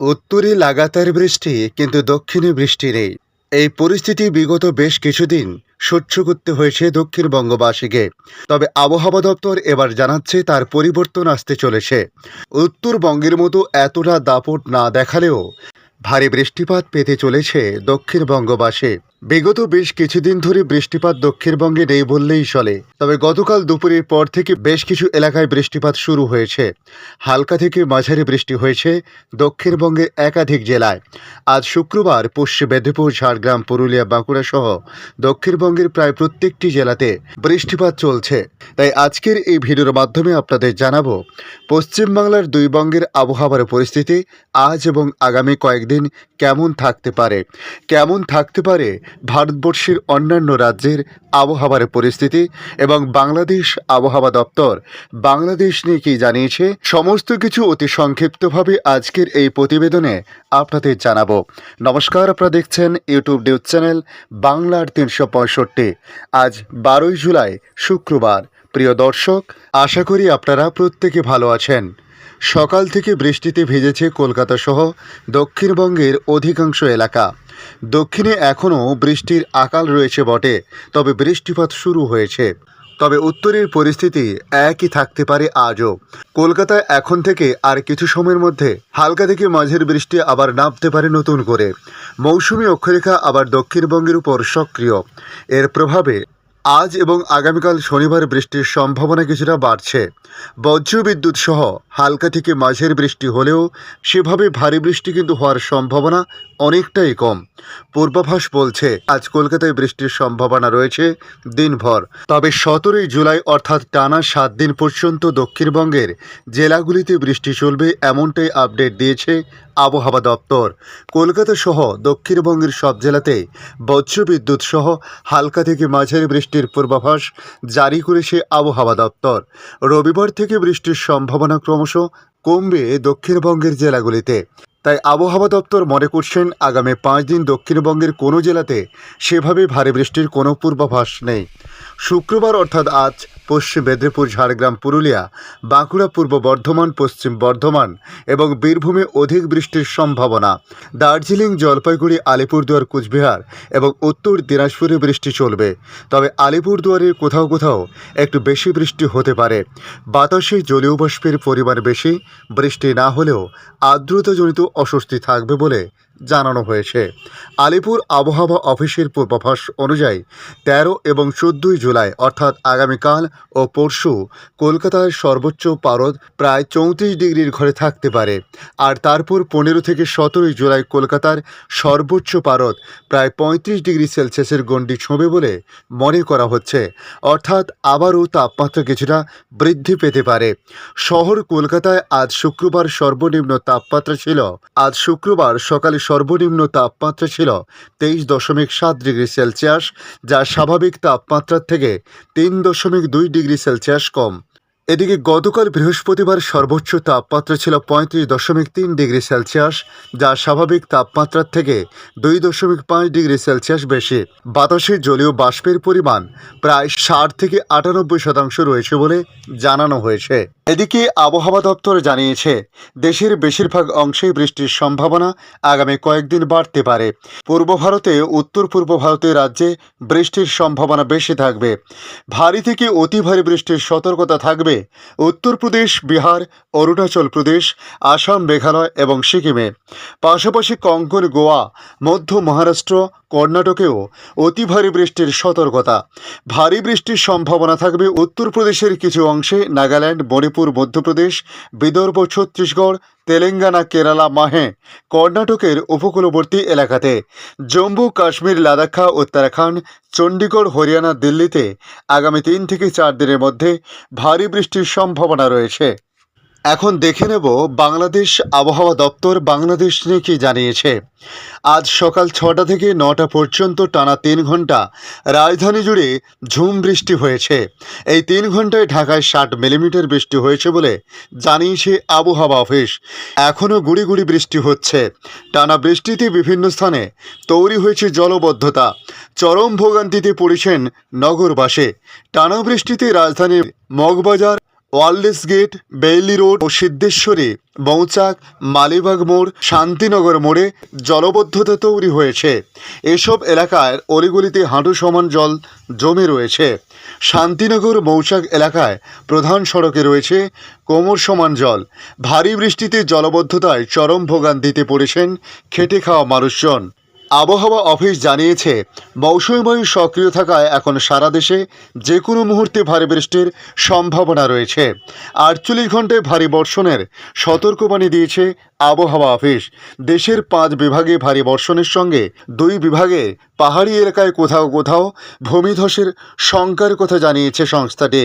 উত্তরে লাগাতার বৃষ্টি, কিন্তু দক্ষিণে বৃষ্টি নেই। এই পরিস্থিতি বিগত বেশ কিছুদিন সহ্য করতে হয়েছে দক্ষিণবঙ্গবাসীকে তবে আবহাওয়া দপ্তর এবার জানাচ্ছে তার পরিবর্তন আসতে চলেছে। উত্তরবঙ্গের মতো এতটা দাপট না দেখালেও ভারী বৃষ্টিপাত পেতে চলেছে দক্ষিণবঙ্গবাসী বিগত বেশ কিছুদিন ধরে বৃষ্টিপাত দক্ষিণবঙ্গে নেই বললেই চলে। তবে গতকাল দুপুরের পর থেকে বেশ কিছু এলাকায় বৃষ্টিপাত শুরু হয়েছে। হালকা থেকে মাঝারি বৃষ্টি হয়েছে দক্ষিণবঙ্গের একাধিক জেলায়। আজ শুক্রবার পশ্চিম মেদিনীপুর, ঝাড়গ্রাম, পুরুলিয়া, বাঁকুড়া সহ দক্ষিণবঙ্গের প্রায় প্রত্যেকটি জেলাতে বৃষ্টিপাত চলছে। তাই আজকের এই ভিডিওর মাধ্যমে আপনাদের জানাব, পশ্চিমবাংলার দুই বঙ্গের আবহাওয়ার পরিস্থিতি আজ এবং আগামী কয়েকদিন কেমন থাকতে পারে। কেমন থাকতে পারে ভারতবর্ষের অন্যান্য রাজ্যের আবহাওয়ার পরিস্থিতি এবং বাংলাদেশ আবহাওয়া দপ্তর বাংলাদেশ নিয়ে কি জানিয়েছে, সমস্ত কিছু অতি সংক্ষিপ্তভাবে আজকের এই প্রতিবেদনে আপনাদের জানাব। নমস্কার, আপনারা দেখছেন ইউটিউব নিউজ চ্যানেল বাংলার তিনশো পঁয়ষট্টি। আজ বারোই জুলাই, শুক্রবার। প্রিয় দর্শক, আশা করি আপনারা প্রত্যেকে ভালো আছেন। সকাল থেকে বৃষ্টিতে ভিজেছে কলকাতা সহ দক্ষিণবঙ্গের অধিকাংশ এলাকা। দক্ষিণে এখনও বৃষ্টির আকাল রয়েছে বটে, তবে বৃষ্টিপাত শুরু হয়েছে। তবে উত্তরের পরিস্থিতি একই থাকতে পারে আজও। কলকাতায় এখন থেকে আর কিছু সময়ের মধ্যে হালকা থেকে মাঝের বৃষ্টি আবার নামতে পারে নতুন করে। মৌসুমি অক্ষরেখা আবার দক্ষিণবঙ্গের উপর সক্রিয়। এর প্রভাবে আজ এবং আগামীকাল শনিবার বৃষ্টির সম্ভাবনা কিছুটা বাড়ছে। বজ্রবিদ্যুৎ সহ হালকা থেকে মাঝের বৃষ্টি হলেও সেভাবে ভারী বৃষ্টি কিন্তু হওয়ার সম্ভাবনা অনেকটাই কম। পূর্বাভাস বলছে, আজ কলকাতায় বৃষ্টির সম্ভাবনা রয়েছে দিনভর। তবে সতেরোই জুলাই অর্থাৎ টানা সাত দিন পর্যন্ত দক্ষিণবঙ্গের জেলাগুলিতে বৃষ্টি চলবে এমনটাই আপডেট দিয়েছে আবহাওয়া দপ্তর। কলকাতা সহ দক্ষিণবঙ্গের সব জেলাতে বজ্রবিদ্যুৎ সহ হালকা থেকে মাঝারি বৃষ্টির পূর্বাভাস জারি করেছে আবহাওয়া দপ্তর। রবিবার থেকে বৃষ্টির সম্ভাবনা ক্রমশ কমবে দক্ষিণবঙ্গের জেলাগুলিতে। তাই আবহাওয়া দপ্তর মনে করছেন আগামী পাঁচ দিন দক্ষিণবঙ্গের কোনো জেলাতে সেভাবে ভারী বৃষ্টির কোনো পূর্বাভাস নেই। শুক্রবার অর্থাৎ আজ পশ্চিম মেদিনীপুর, ঝাড়গ্রাম, পুরুলিয়া, বাঁকুড়া, পূর্ব বর্ধমান, পশ্চিম বর্ধমান এবং বীরভূমে অধিক বৃষ্টির সম্ভাবনা। দার্জিলিং, জলপাইগুড়ি, আলিপুরদুয়ার, কুচবিহার এবং উত্তর দিনাজপুরে বৃষ্টি চলবে। তবে আলিপুরদুয়ারের কোথাও কোথাও একটু বেশি বৃষ্টি হতে পারে। বাতাসে জলীয় বাষ্পের পরিমাণ বেশি। বৃষ্টি না হলেও আর্দ্রতাজনিত অস্বস্তি থাকবে বলে জানানো হয়েছে। আলিপুর আবহাওয়া অফিসের পূর্বাভাস অনুযায়ী তেরো এবং চোদ্দই জুলাই, অর্থাৎ আগামীকাল ও পরশু কলকাতায় সর্বোচ্চ পারদ প্রায় চৌত্রিশ ডিগ্রির ঘরে থাকতে পারে। আর তারপর পনেরো থেকে সতেরোই জুলাই কলকাতার সর্বোচ্চ পারদ প্রায় পঁয়ত্রিশ ডিগ্রি সেলসিয়াসের গণ্ডি ছোঁবে বলে মনে করা হচ্ছে। অর্থাৎ আবারও তাপমাত্রা কিছুটা বৃদ্ধি পেতে পারে। শহর কলকাতায় আজ শুক্রবার সর্বনিম্ন তাপমাত্রা ছিল, আজ শুক্রবার সকালে সর্বনিম্ন তাপমাত্রা ছিল তেইশ দশমিক সাত ডিগ্রি সেলসিয়াস, যা স্বাভাবিক তাপমাত্রার থেকে তিন দশমিক দুই ডিগ্রি সেলসিয়াস কম। এদিকে গতকাল বৃহস্পতিবার সর্বোচ্চ তাপমাত্রা ছিল পঁয়ত্রিশ দশমিক তিন ডিগ্রি সেলসিয়াস, যা স্বাভাবিক তাপমাত্রার থেকে দুই দশমিক পাঁচ ডিগ্রি সেলসিয়াস বেশি। বাতাসে জলীয় বাষ্পের পরিমাণ প্রায় ষাট থেকে আটানব্বই শতাংশ রয়েছে বলে জানানো হয়েছে। এদিকে আবহাওয়া দপ্তর জানিয়েছে, দেশের বেশিরভাগ অংশেই বৃষ্টির সম্ভাবনা আগামী কয়েকদিন বাড়তে পারে। পূর্ব ভারতে, উত্তর পূর্ব ভারতের রাজ্যে বৃষ্টির সম্ভাবনা বেশি থাকবে। ভারী থেকে অতি ভারী বৃষ্টির সতর্কতা থাকবে উত্তরপ্রদেশ বিহার অরুণাচল প্রদেশ আসাম মেঘালয় এবং সিকিমে। পাশাপাশি কঙ্কন গোয়া মধ্য মহারাষ্ট্র কর্ণাটকেও অতি ভারী বৃষ্টির সতর্কতা। ভারী বৃষ্টির সম্ভাবনা থাকবে উত্তরপ্রদেশের কিছু অংশে, নাগাল্যান্ড, মণিপুর, মধ্যপ্রদেশ, বিদর্ভ, ছত্তিশগড়, তেলেঙ্গানা, কেরালা, মাহে, কর্ণাটকের উপকূলবর্তী এলাকাতে। জম্মু, কাশ্মীর, লাদাখা, উত্তরাখণ্ড, চণ্ডীগড়, হরিয়ানা, দিল্লিতে আগামী তিন থেকে চার দিনের মধ্যে ভারী বৃষ্টির সম্ভাবনা রয়েছে। এখন দেখে নেব বাংলাদেশ আবহাওয়া দপ্তর বাংলাদেশ নিয়ে কি জানিয়েছে। আজ সকাল ছটা থেকে নটা পর্যন্ত টানা তিন ঘণ্টা রাজধানী জুড়ে ঝুম বৃষ্টি হয়েছে। এই তিন ঘন্টায় ঢাকায় ষাট মিলিমিটার বৃষ্টি হয়েছে বলে জানিয়েছে আবহাওয়া অফিস। এখনও গুড়ি গুড়ি বৃষ্টি হচ্ছে। টানা বৃষ্টিতে বিভিন্ন স্থানে তৈরি হয়েছে জলবদ্ধতা। চরম ভোগান্তিতে পড়েছেন নগরবাসী। টানা বৃষ্টিতে রাজধানীর Moghbazar Wireless Gate Bailey Road ও সিদ্ধেশ্বরী মৌচাক মালিবাগ মোড়, শান্তিনগর মোড়ে জলবদ্ধতা তৈরি হয়েছে। এসব এলাকার অলিগলিতে হাঁটু সমান জল জমে রয়েছে। শান্তিনগর মৌচাক এলাকায় প্রধান সড়কে রয়েছে কোমর সমান জল। ভারী বৃষ্টিতে জলবদ্ধতায় চরম ভোগান্তিতে পড়েছেন খেটে খাওয়া মানুষজন। আবহাওয়া অফিস জানিয়েছে মৌসুমী বায়ু সক্রিয় থাকায় এখন সারা দেশে যে কোনো মুহূর্তে ভারী বৃষ্টির সম্ভাবনা রয়েছে। আটচল্লিশ ঘন্টায় ভারী বর্ষণের সতর্কবাণী দিয়েছে আবহাওয়া অফিস। দেশের পাঁচ বিভাগে ভারী বর্ষণের সঙ্গে দুই বিভাগে পাহাড়ি এলাকায় কোথাও কোথাও ভূমিধসের শঙ্কার কথা জানিয়েছে সংস্থাটি।